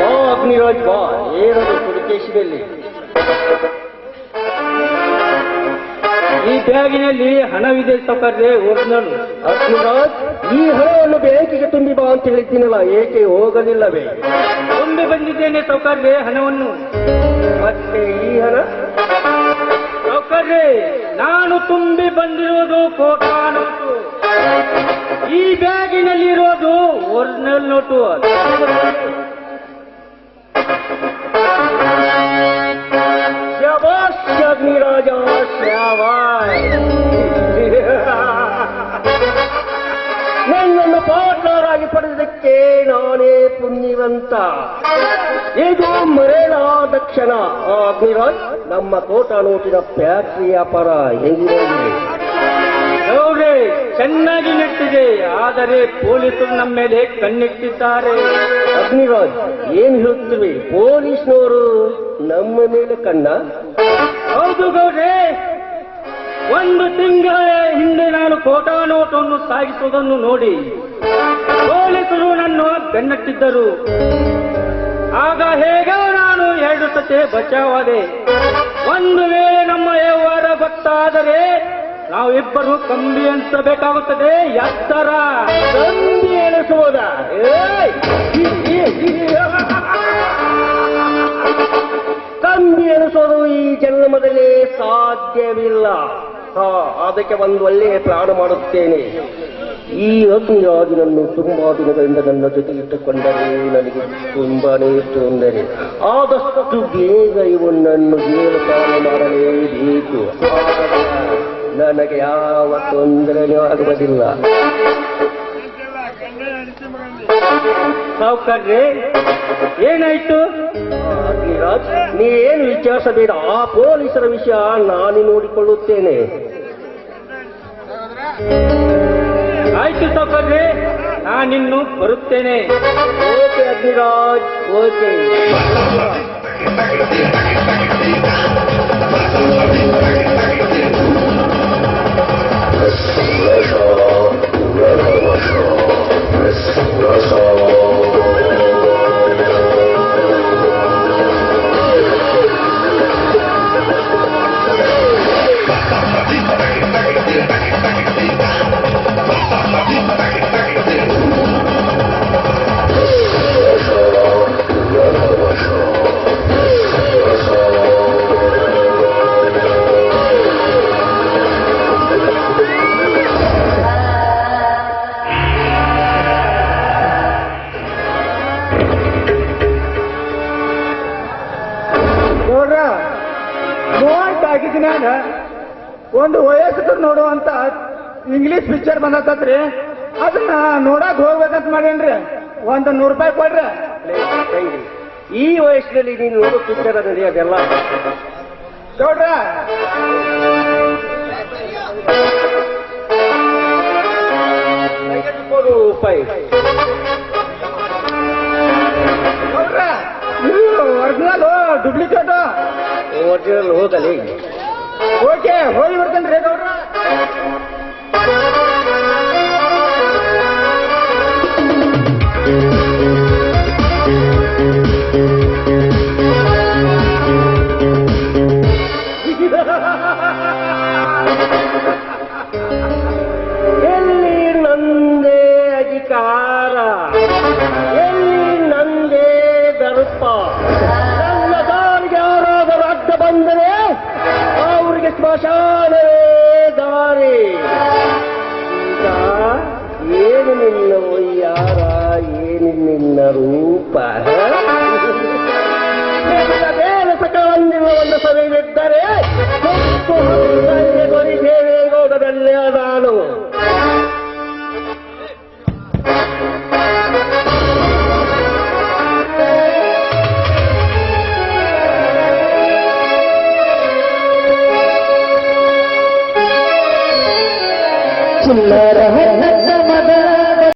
ಬಾ ಅಗ್ನಿರಾಜ್ ಬಾ ಈ ಬ್ಯಾಗಿನಲ್ಲಿ ಹಣವಿದೆ ಸೌಕರ್ಯ ಒರಿಜಿನಲ್ ಅಗ್ನಿರಾಜ್ ಈ ಹಣವನ್ನು ಬೇಕಿಗೆ ತುಂಬಿ ಬಾ ಅಂತ ಹೇಳ್ತೀನಲ್ಲ ಏಕೆ ಹೋಗಲಿಲ್ಲವೇ? ತುಂಬಿ ಬಂದಿದ್ದೇನೆ ಸೌಕರ್ಯ ಹಣವನ್ನು. ಮತ್ತೆ ಈ ಹಣ? ನಾನು ತುಂಬಿ ಬಂದಿರುವುದು ಕೋಕಾ ನೋಟು ಈ ಬ್ಯಾಗಿನಲ್ಲಿರೋದು ಒರಿಜಿನಲ್ ನೋಟು ಅಗ್ನಿರಾಜ ನನ್ನನ್ನು ಪಾರ್ಟ್ನರಾಗಿ ಪಡೆದಕ್ಕೆ ನಾನೇ ಪುಣ್ಯವಂತ. ಇದು ಮರೇಳ ದಕ್ಷಿಣ ಆ ಅಗ್ನಿರಾಜ್. ನಮ್ಮ ತೋಟ ನೋಟಿನ ಫ್ಯಾಕ್ಟ್ರಿ ವ್ಯಾಪಾರ ಹೆಂಗಿದೆ ಚೆನ್ನಾಗಿ ನೆಟ್ಟಿದೆ. ಆದರೆ ಪೊಲೀಸರು ನಮ್ಮ ಮೇಲೆ ಕಣ್ಣಿಟ್ಟಿದ್ದಾರೆ. ಅಗ್ನಿರಾಜ್ ಏನ್ ಹೇಳ್ತೀವಿ ಪೊಲೀಸ್ನವರು ನಮ್ಮ ಮೇಲೆ ಕಣ್ಣ? ಹೌದು ಗೌಡ್ರೆ. ಒಂದು ತಿಂಗಳ ಹಿಂದೆ ನಾನು ಕೋಟಾ ನೋಟನ್ನು ಸಾಗಿಸುವುದನ್ನು ನೋಡಿ ಪೊಲೀಸರು ನನ್ನ ಬೆನ್ನಟ್ಟಿದ್ದರು. ಆಗ ಹೇಗೆ ನಾನು ಎರಡು ಸತೆ ಬಚಾವಾದೆ? ಒಂದು ವೇಳೆ ನಮ್ಮ ವ್ಯವಹಾರ ಗೊತ್ತಾದರೆ ನಾವಿಬ್ಬರು ಕಂಬಿ ಅನಿಸಬೇಕಾಗುತ್ತದೆ ಎತ್ತರ. ಕಂಬಿ ಎನಿಸುವುದ ಕಂಬಿ ಎನಿಸೋದು ಈ ಜನ್ಮದಲ್ಲಿ ಸಾಧ್ಯವಿಲ್ಲ. ಅದಕ್ಕೆ ಒಂದು ಒಳ್ಳೆಯ ಪ್ಲಾನ್ ಮಾಡುತ್ತೇನೆ. ಈ ಅಗ್ನಿರಾಜನನ್ನು ತುಂಬಾ ದಿನಗಳಿಂದ ನನ್ನ ಜೊತೆ ಇಟ್ಟುಕೊಂಡರೆ ನನಗೆ ತುಂಬಾನೇ ತೊಂದರೆ. ಆದಷ್ಟು ಬೇಗ ಇವನನ್ನು ಜೇಲು ಪಾಲು ಮಾಡಲೇಬೇಕು. ನನಗೆ ಯಾವ ತೊಂದರೆಯೂ ಆಗುವುದಿಲ್ಲ. ಸಾವುಕಾರ್ರೆ ಏನಾಯ್ತು? ನೀ ಏನು ವಿಚಾರಿಸಬೇಡ ಆ ಪೊಲೀಸರ ವಿಷಯ ನಾನು ನೋಡಿಕೊಳ್ಳುತ್ತೇನೆ. ಆಯ್ತು ಸಾವುಕಾರ್ರಿ ನಾನಿನ್ನು ಬರುತ್ತೇನೆ. Okay Agniraj okay. ಮೂವತ್ತು ಆಗಿದ್ದಿನಾಗ ಒಂದು ವಯಸ್ಸು ನೋಡುವಂತ ಇಂಗ್ಲಿಷ್ ಪಿಕ್ಚರ್ ಬಂದತ್ರಿ ಅದನ್ನ ನೋಡಕ್ ಹೋಗ್ಬೇಕಂತ ಮಾಡೇನ್ರಿ? ಒಂದು ನೂರು ರೂಪಾಯಿ ಕೊಡ್ರಿ. ಈ ವಯಸ್ಸಿನಲ್ಲಿ ನೀನು ನೋಡೋ ಪಿಕ್ಚರ್ ರೀ ಅದೆಲ್ಲ? ನೋಡ್ರ? ರೂಪಾಯಿ. ನೋಡ್ರ? ಇದು ಒರಿಜಿನಲ್ ಡೂಪ್ಲಿಕೇಟ್ ಒರಿಜಿನಲ್ ಹೋಗಲಿ ಓಕೆ ಹೋಗಿ ಬರ್ತೇನ್ರಿ Thank ಎಲ್ಲಿ ಸ್ಮಶಾನವೇ ದಾರಿ. ಈಗ ಏನು ನಿನ್ನ ಒಯ್ಯಾರ ಏನು ನಿನ್ನ ರೂಪ? ಬೇರೆ ಸಕಲಂದಿರುವ ಒಂದು ಸಭೆಯಿದ್ದರೆ ಮತ್ತು சுந்தரவன்